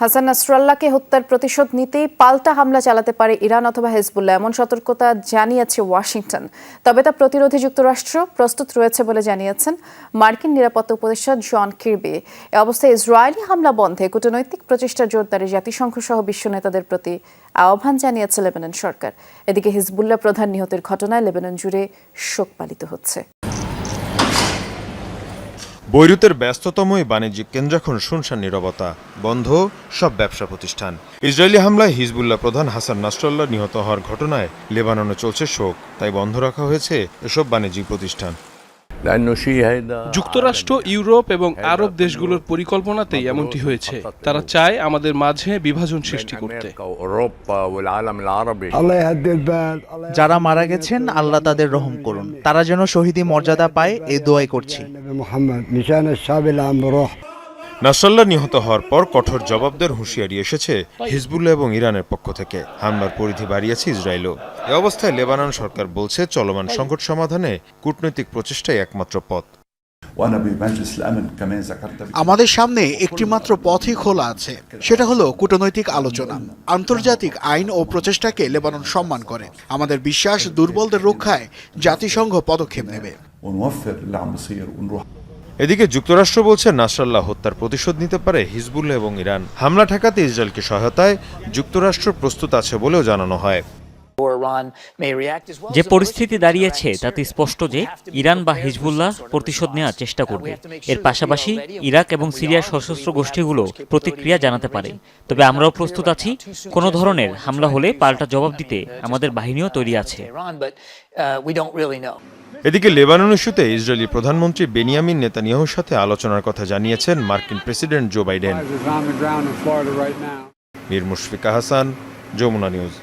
হাসান নাসরাল্লাহকে হত্যার প্রতিশোধ নিতেই পাল্টা হামলা চালাতে পারে ইরান অথবা হেজবুল্লাহ, এমন সতর্কতা জানিয়েছে ওয়াশিংটন। তবে তা প্রতিরোধে যুক্তরাষ্ট্র প্রস্তুত রয়েছে বলে জানিয়েছেন মার্কিন নিরাপত্তা উপদেষ্টা জন কিরবি। এ অবস্থায় ইসরায়েলি হামলা বন্ধে কূটনৈতিক প্রচেষ্টা জোরদারে জাতিসংঘ সহ বিশ্ব নেতাদের প্রতি আহ্বান জানিয়েছে লেবানন সরকার। এদিকে হিজবুল্লাহ প্রধান নিহতের ঘটনায় লেবানন জুড়ে শোক পালিত হচ্ছে। বৈরুতের ব্যস্ততমই বাণিজ্যিক কেন্দ্র এখন শুনশান নিরবতা। বন্ধ, সব ব্যবসা প্রতিষ্ঠান। ইসরায়েলি হামলায় হিজবুল্লাহ প্রধান হাসান নাসরাল্লাহ নিহত হওয়ার ঘটনায় লেবাননে চলছে শোক। তাই বন্ধ রাখা হয়েছে এসব বাণিজ্যিক প্রতিষ্ঠান। যুক্তরাষ্ট্র ইউরোপ এবং আরব দেশগুলোর পরিকল্পনাতেই এমনটি হয়েছে। তারা চায় আমাদের মাঝে বিভাজন সৃষ্টি করতে। যারা মারা গেছেন আল্লাহ তাদের রহম করুন। তারা যেন শহীদী মর্যাদা পায় এ দোয়াই করছি। নাসাল্লা নিহত হওয়ার পর কঠোর জবাবদের হুঁশিয়ারি এসেছে হিজবুল্লাহ এবং ইরানের পক্ষ থেকে। হামলার পরিধি বাড়িয়েছে ইসরায়েলও। এ অবস্থায় লেবানন সরকার বলছে, চলমান সংকট সমাধানে কূটনৈতিক প্রচেষ্টাই একমাত্র পথ। আমাদের সামনে একটিমাত্র পথই খোলা আছে, সেটা হলো কূটনৈতিক আলোচনা। আন্তর্জাতিক আইন ও প্রচেষ্টাকে লেবানন সম্মান করে। আমাদের বিশ্বাস দুর্বলদের রক্ষায় জাতিসংঘ পদক্ষেপ নেবে। এদিকে যুক্তরাষ্ট্র বলছে নাসাল্লাহ হত্যার প্রতিশোধ নিতে পারে হিজবুল্লাহ এবং ইরান। হামলা ঠেকাতে ইসরায়েলকে সহায়তায় যুক্তরাষ্ট্র প্রস্তুত আছে বলেও জানানো হয়। যে পরিস্থিতি দাঁড়িয়েছে তাতে স্পষ্ট যে ইরান বা হিজবুল্লাহ প্রতিশোধ নেওয়ার চেষ্টা করবে। এর পাশাপাশি ইরাক এবং সিরিয়ার সশস্ত্র গোষ্ঠীগুলো প্রতিক্রিয়া জানাতে পারে। তবে আমরাও প্রস্তুত আছি কোন ধরনের হামলা হলে পাল্টা জবাব দিতে আমাদের বাহিনীও তৈরি আছে। এদিকে লেবানন ইস্যুতে ইসরায়েলি প্রধানমন্ত্রী বেনিয়ামিন নেতানিয়াহুর সাথে আলোচনার কথা জানিয়েছেন মার্কিন president Joe Biden. Mir Mushfika Hasan, Jamuna news